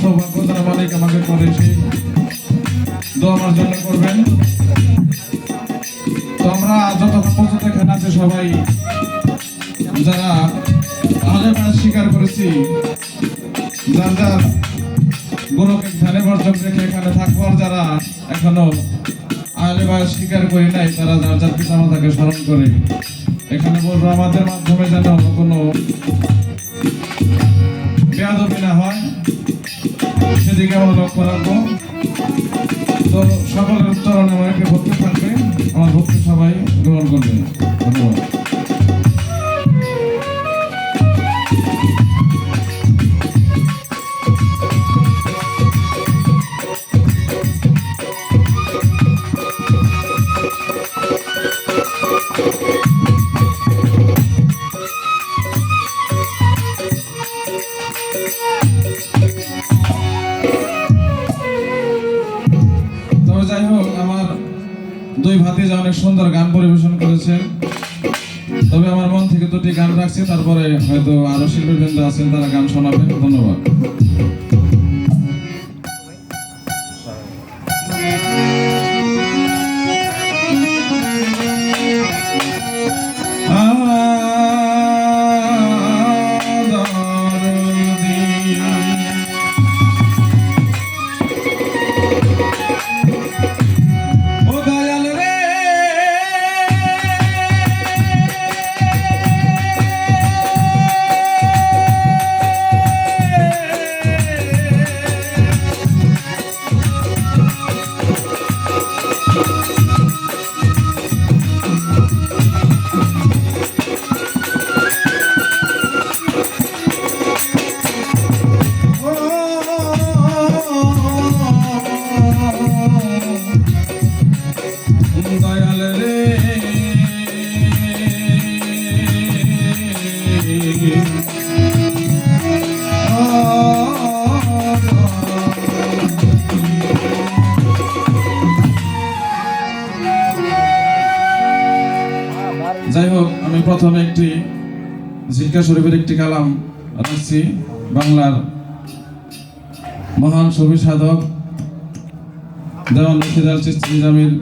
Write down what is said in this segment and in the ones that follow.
সৌভাগ্য যারা মালিক আমাকে করে সেই দোয়া জন্য করবেন। তো আমরা যতক্ষণ পর্যন্ত এখানে আছে সবাই, যারা আলে স্বীকার করেছি, যার যার গুরুকে ধ্যানে বর্জন রেখে এখানে থাকবার যারা এখনও আলে স্বীকার করি নাই, তারা যার যার পিতা মাতাকে স্মরণ করে, এখানে বলব আমাদের মাধ্যমে যেন কোনো বেয়াদবি না হয়, সেদিকে আমরা লক্ষ্য রাখব। তো সকলের চরণে আমার একটা ভক্তি থাকবে, আমার ভক্তি সবাই গ্রহণ করবে। ধন্যবাদ। তবে যাই হোক, আমার দুই ভাতিজা অনেক সুন্দর গান পরিবেশন করেছেন। তবে আমার মন থেকে দুটি গান রাখছি, তারপরে হয়তো আরও শিল্পীবৃন্দ আছেন, তারা গান শোনাবেন। ধন্যবাদ। প্রথমে একটি জিজ্ঞা শরীফের একটি কালাম রাখছি বাংলার মহান সবি সাধক দেওয়ান রশিদার নিজামীর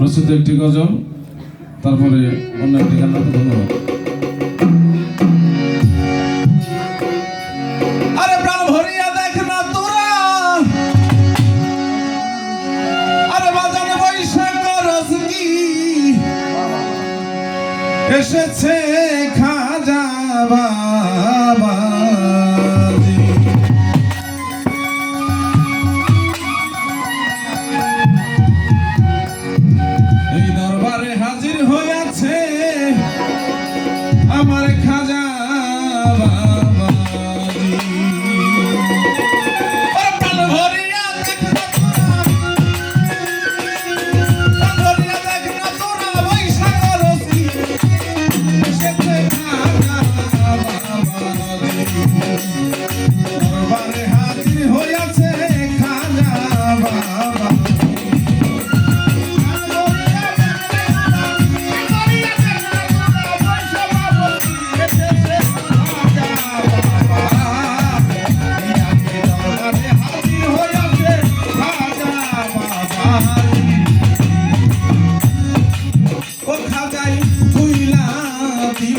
রচিত একটি গজল। তারপরে অন্য একটি গান ধন্যবাদ। এসেছে খাজা বাবাজি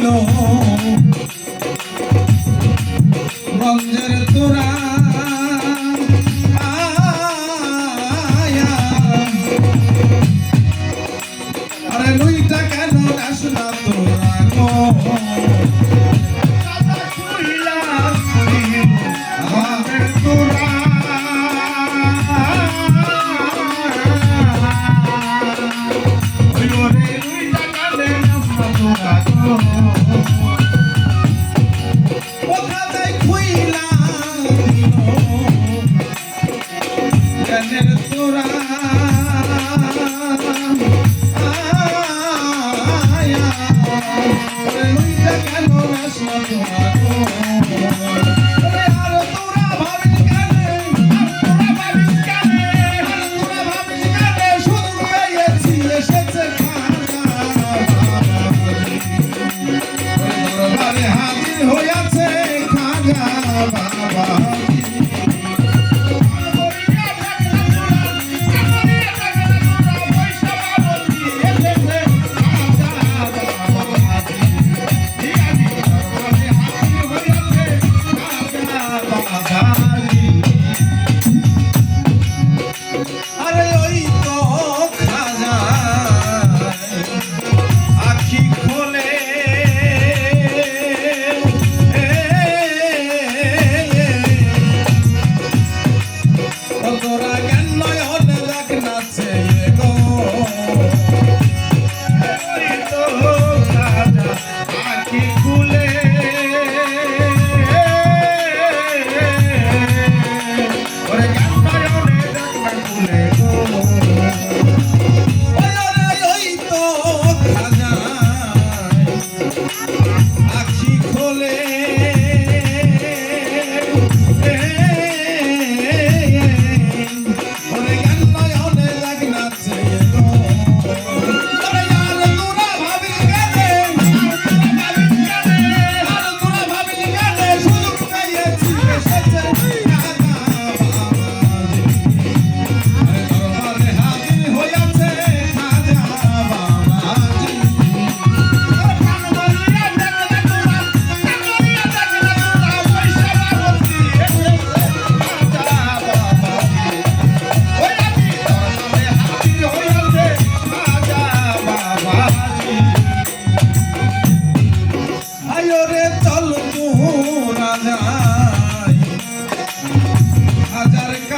No.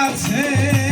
হাজার